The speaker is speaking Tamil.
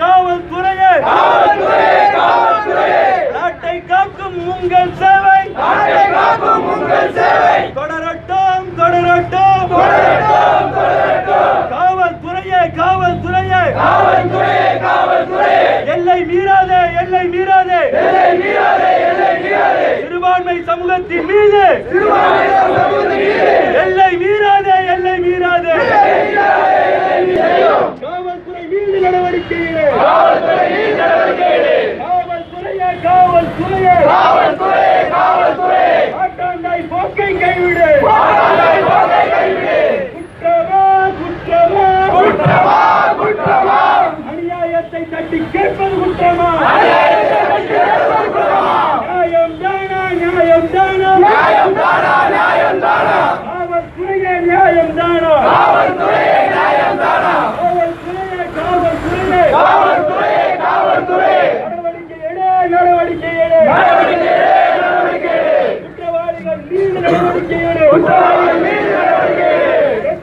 காவல்துறையே. நாட்டை காக்கும் உங்கள் சேவை. நாட்டை காக்கும் உங்கள் சேவை. தொடரட்டும் தொடரட்டும். தொடரட்டும் தொடரட்டும். காவல்துறையே காவல்துறையே. காவல்துறையே காவல்துறையே. எல்லை மீறாதே எல்லை மீறாதே. எல்லை மீறாதே எல்லை மீறாதே. சிறுபான்மை சமூகத்தின் மீது. சிறுபான்மை சமூகத்தின் மீது. எல்லை காவல்துறையே. காவல்துறையே ஆட்டாண்டாய் போக்கை கைவிடு. குற்றமா? அநியாயத்தை தட்டி கேட்பது குற்றமா? நியாயம் தானா நியாயம் தானா? காவல்துறையே நியாயம் தானா? காவல்துறையே காவல்துறையே